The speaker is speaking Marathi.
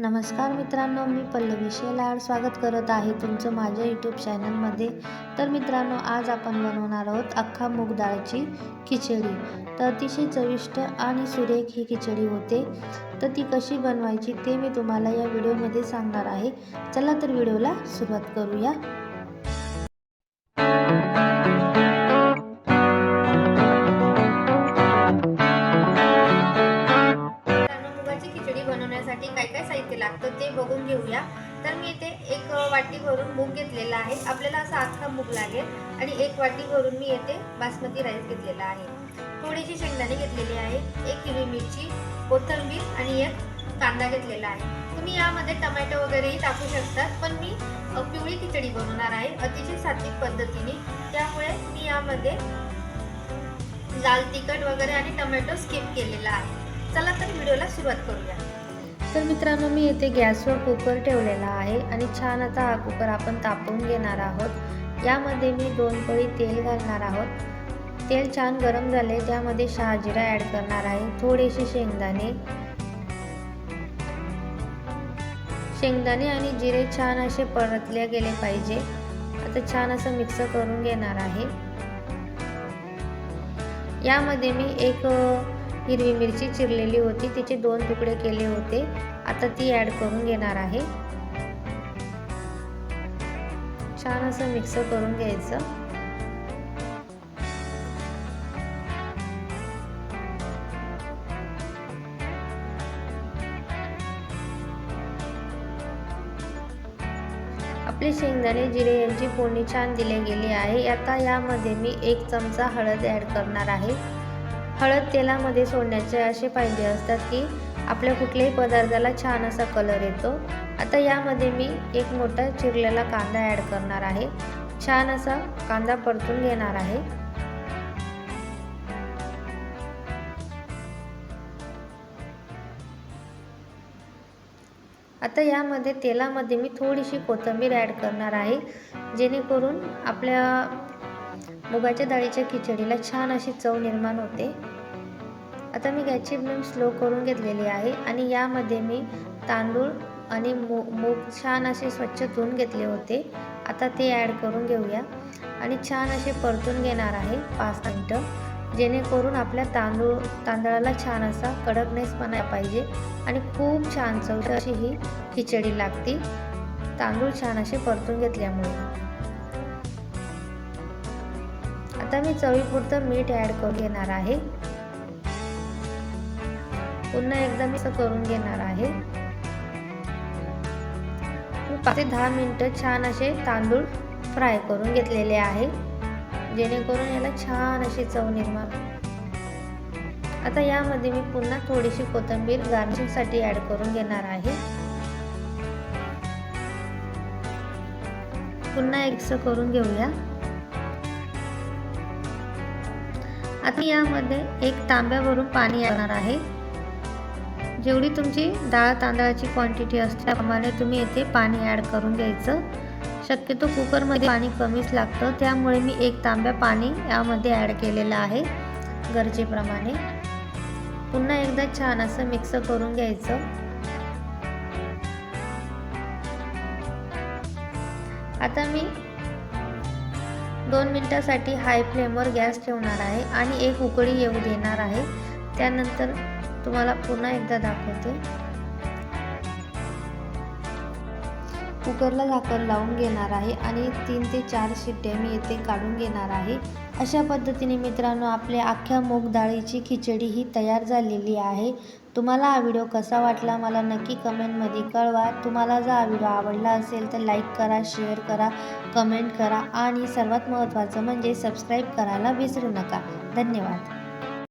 नमस्कार मित्रांनो मी पल्लवी शेलाड स्वागत करत आहे तुमचं माझ्या यूट्यूब चॅनलमध्ये तर मित्रांनो आज आपण बनवणार आहोत अख्खा मूग डाळची खिचडी. तर अतिशय चविष्ट आणि सुरेख ही खिचडी होते. तर ती कशी बनवायची ते मी तुम्हाला या व्हिडिओमध्ये सांगणार आहे. चला तर व्हिडिओला सुरुवात करूया. एक वाटी भरून मूग घेतलेला आहे. आपल्याला असा अख्खा मूग लागेल आणि एक वाटी भरून मी येथे बासमती राईस घेतलेला आहे. थोडीशी शेंगदाणे घेतलेली आहे एक हिरवी मिरची कोथिंबीर आणि एक कांदा घेतलेला आहे. तुम्ही यामध्ये टमॅटो वगैरेही टाकू शकतात पण मी पिवळी खिचडी बनवणार आहे अतिशय सात्विक पद्धतीने. त्यामुळे मी यामध्ये लाल तिखट वगैरे आणि टोमॅटो स्किप केलेला आहे. चला तर व्हिडिओला सुरुवात करूया. तर मित्रांनो मी येथे गॅसवर कुकर ठेवलेला आहे आणि छान आता हा कुकर आपण तापवून घेणार आहोत. यामध्ये मी दोन पळी तेल घालणार आहोत. तेल छान गरम झाले त्यामध्ये शहाजिरा ॲड करणार आहे. थोडेसे शेंगदाणे. शेंगदाणे आणि जिरे छान असे परतले गेले पाहिजे. आता छान असं मिक्स करून घेणार आहे. यामध्ये मी एक हिरवी मिरची चिरलेली होती. तिचे दोन तुकडे केले होते. आता ती ॲड करून घेणार आहे. छान असं मिक्स करून घ्यायचं. आपले शेंगदाणे जिरे यांची फोडणी छान दिली गेली आहे. आता यामध्ये मी एक चमचा हळद ॲड करणार आहे. हळद तेलामध्ये सोडण्याचे असे फायदे असतात की आपल्या कुठल्याही पदार्थाला छान असा कलर येतो. आता यामध्ये मी एक मोठा चिरलेला कांदा ॲड करणार आहे. छान असा कांदा परतून घेणार आहे. आता यामध्ये तेलामध्ये मी थोडीशी कोथिंबीर ॲड करणार आहे. जेणेकरून आपल्या मुगाच्या डाळीच्या खिचडीला छान अशी चव निर्माण होते. आता मी गॅसची फ्लेम स्लो करून घेतलेली आहे आणि यामध्ये मी तांदूळ आणि मू मूग छान असे स्वच्छ धुवून घेतले होते. आता ते ॲड करून घेऊया. आणि छान असे परतून घेणार आहे पाच मिनटं. जेणेकरून आपल्या तांदूळ तांदळाला छान असा कडकनेसपणा पाहिजे आणि खूप छान चव अशी ही खिचडी लागते. तांदूळ छान असे परतून घेतल्यामुळे. आता मी चवीपुरतं मीठ ॲड करून घेणार आहे. पुन्हा एकदा मी असं करून घेणार आहे. मी पाच ते दहा मिनटं छान असे तांदूळ फ्राय करून घेतलेले आहे. जेणेकरून याला छान अशी चव निर्माण आता यामध्ये मी पुन्हा थोडीशी कोथिंबीर गार्निशिंगसाठी ॲड करून घेणार आहे. पुन्हा एकसं करून घेऊया. आता यामध्ये एक तांब्यावरून पाणी येणार आहे. जेवढी तुमची डाळ तांदळाची क्वांटिटी असते त्याप्रमाणे तुम्ही येथे पाणी ॲड करून घ्यायचं. शक्यतो कुकरमध्ये पाणी कमीच लागतं त्यामुळे मी एक तांब्या पाणी यामध्ये ॲड केलेलं आहे गरजेप्रमाणे. पुन्हा एकदा छान असं मिक्स करून घ्यायचं. आता मी दोन मिनटासाठी हाय फ्लेमवर गॅस ठेवणार आहे आणि एक उकळी येऊ देणार आहे. त्यानंतर तुम्हाला पुन्हा एकदा दाखवते. कुकरला झाकण लावून घेणार आहे आणि तीन ते चार शिट्ट्या मी येथे काढून घेणार आहे. अशा पद्धतीने मित्रांनो आपल्या अख्ख्या मूग डाळीची खिचडी ही तयार झालेली आहे. तुम्हाला हा व्हिडिओ कसा वाटला मला नक्की कमेंटमध्ये कळवा. तुम्हाला जर हा व्हिडिओ आवडला असेल तर लाईक करा शेअर करा कमेंट करा आणि सर्वात महत्त्वाचं म्हणजे सबस्क्राईब करायला विसरू नका. धन्यवाद.